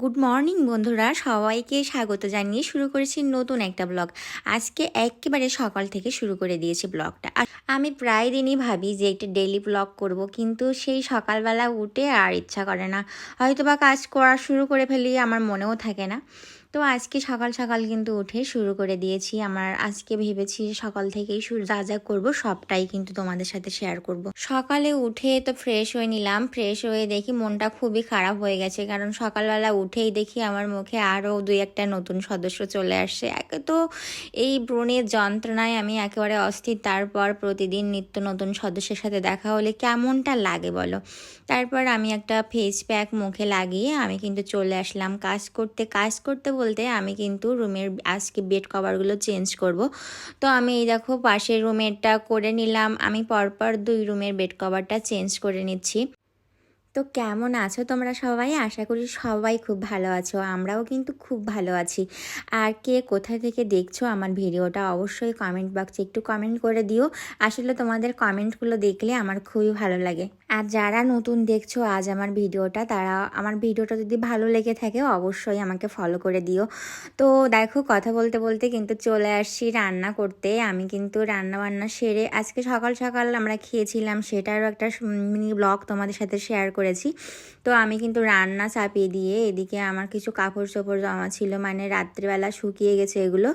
Good morning বন্ধুরা। সবাইকে স্বাগত জানিয়ে শুরু করেছি নতুন একটা ব্লগ। আজকে একেবারে সকাল থেকে শুরু করে দিয়েছি ব্লগটা। আর আমি প্রায় দিনই ভাবি যে একটা ডেলি ব্লগ করব, কিন্তু সেই সকালবেলা উঠে আর ইচ্ছা করে না। হয়তো বা কাজ করা শুরু করে ফেলি, আমার মনেও থাকে না। তো আজকে সকাল সকাল কিন্তু উঠে শুরু করে দিয়েছি। আমার আজকে ভেবেছি সকাল থেকেই যা যা করব সবটাই কিন্তু তোমাদের সাথে শেয়ার করব। সকালে উঠে তো ফ্রেশ হয়ে নিলাম ফ্রেশ হয়ে দেখি মনটা খুবই খারাপ হয়ে গেছে, কারণ সকালবেলা উঠেই দেখি আমার মুখে আরও দুই একটা নতুন সদস্য চলে আসছে। একে তো এই ব্রণের যন্ত্রণায় আমি একেবারে অস্থির, তারপর প্রতিদিন নিত্য নতুন সদস্যের সাথে দেখা হলে কেমনটা লাগে বলো? তারপর আমি একটা ফেস প্যাক মুখে লাগিয়ে আমি কিন্তু চলে আসলাম। কাজ করতে কাজ করতে বলতে আমি কিন্তু রুমের আজকে বেড কভারগুলো চেঞ্জ করব। তো আমি এই দেখো পাশের রুমেরটা করে নিলাম। আমি পরপর দুই রুমের বেড কভারটা চেঞ্জ করে নিচ্ছি। তো কেমন আছো তোমরা সবাই? আশা করি সবাই খুব ভালো আছো, আমরাও কিন্তু খুব ভালো আছি। আর কে কোথা থেকে দেখছ আমার ভিডিওটা অবশ্যই কমেন্ট বক্সে একটু কমেন্ট করে দিও। আসলে তোমাদের কমেন্টগুলো দেখলে আমার খুবই ভালো লাগে। আর যারা নতুন দেখছ আজ আমার ভিডিওটা, তারা আমার ভিডিওটা যদি ভালো লেগে থাকে অবশ্যই আমাকে ফলো করে দিও। তো দেখো কথা বলতে বলতে কিন্তু চলে আসছি রান্না করতে। আমি কিন্তু রান্না বান্না সেরে আজকে সকাল সকাল আমরা খেয়েছিলাম, সেটারও একটা মিনি ব্লগ তোমাদের সাথে শেয়ার করেছি। তো আমি কিন্তু রান্না চাপিয়ে দিয়ে এদিকে আমার কিছু কাপড় চোপড় জমা ছিল মানে রাত্রিবেলা শুকিয়ে গেছে এগুলো।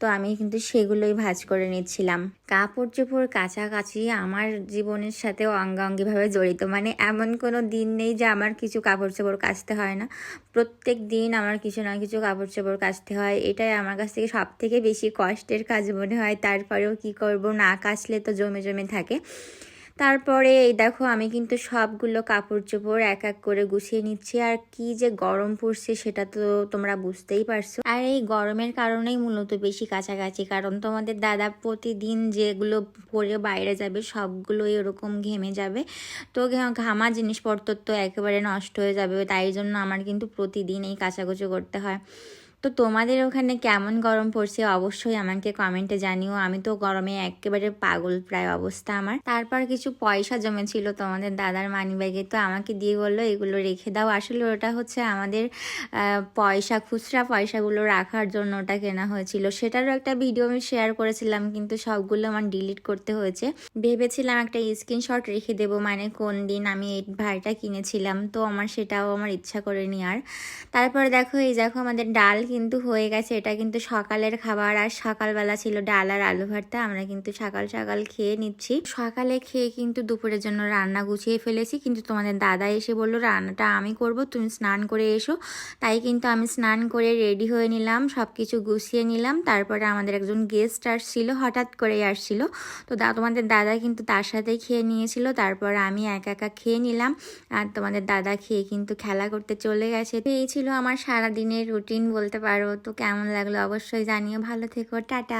তো আমি কিন্তু সেগুলোই ভাজ করে নিচ্ছিলাম। কাপড় চোপড় কাছাকাছি আমার জীবনের সাথে অঙ্গাঙ্গিভাবে জড়িত মানে এমন কোনো দিন নেই যে আমার কিছু কাপড় চোপড় কাচতে হয় না। প্রত্যেক দিন আমার কিছু না কিছু কাপড় চোপড় কাচতে হয়। এটাই আমার কাছ থেকে সব থেকে বেশি কষ্টের কাজ মনে হয়। তারপরেও কি করব? না কাচলে তো জমে জমে থাকে। তারপরে এই দেখো আমি কিন্তু সবগুলো কাপড় চোপড় এক এক করে গুছিয়ে নিচ্ছি। আর কি যে গরম পড়ছে সেটা তো তোমরা বুঝতেই পারছ। আর এই গরমের কারণেই মূলত বেশি কাছাকাছি, কারণ তোমাদের দাদা প্রতিদিন যেগুলো পরে বাইরে যাবে সবগুলোই ওরকম ঘেমে যাবে। তো ঘামা জিনিসপত্র তো একেবারে নষ্ট হয়ে যাবে, তাই জন্য আমার কিন্তু প্রতিদিন এই কাচাকুচি করতে হয়। তো তোমাদের ওখানে কেমন গরম পড়ছে? অবশ্যই আমাকে কমেন্টে জানিও। আমি তো গরমে একেবারে পাগল প্রায় অবস্থা আমার। তারপর কিছু পয়সা জমেছিল তোমাদের দাদার মানি ব্যাগে তো আমাকে দিয়ে বলল, এগুলো রেখে দাও। আসলে ওটা হচ্ছে আমাদের পয়সা, খুচরা পয়সাগুলো রাখার জন্য ওটা কেনা হয়েছিল। সেটারও একটা ভিডিও আমি শেয়ার করেছিলাম, কিন্তু সবগুলো আমার ডিলিট করতে হয়েছে। ভেবেছিলাম একটা স্ক্রিনশট রেখে দেবো মানে কোন দিন আমি এই ভাইটা কিনেছিলাম। তো আমার সেটাও আমার ইচ্ছা করেনি আর। তারপরে দেখো, এই দেখো আমাদের ডাল কিন্তু হয়ে গেছে। এটা কিন্তু সকালের খাবার আর সকালবেলা ছিল ডাল আর আলু ভর্তা। আমরা কিন্তু সকাল সকাল খেয়ে নিচ্ছি। সকালে খেয়ে কিন্তু দুপুরের জন্য রান্না গুছিয়ে ফেলেছি। কিন্তু তোমাদের দাদা এসে বলল, রান্নাটা আমি করব, তুমি স্নান করে এসো। তাই কিন্তু আমি স্নান করে রেডি হয়ে নিলাম সব কিছু গুছিয়ে নিলাম। তারপরে আমাদের একজন গেস্ট আসছিল, হঠাৎ করেই আসছিল। তো দা, তোমাদের দাদা কিন্তু তার সাথেই খেয়ে নিয়েছিল। তারপর আমি একা একা খেয়ে নিলাম। আর তোমাদের দাদা খেয়ে কিন্তু খেলা করতে চলে গেছে। এই ছিল আমার সারাদিনের রুটিন বলতে পারো। তো কেমন লাগল অবশ্যই জানিও। ভালো থেকো। টাটা।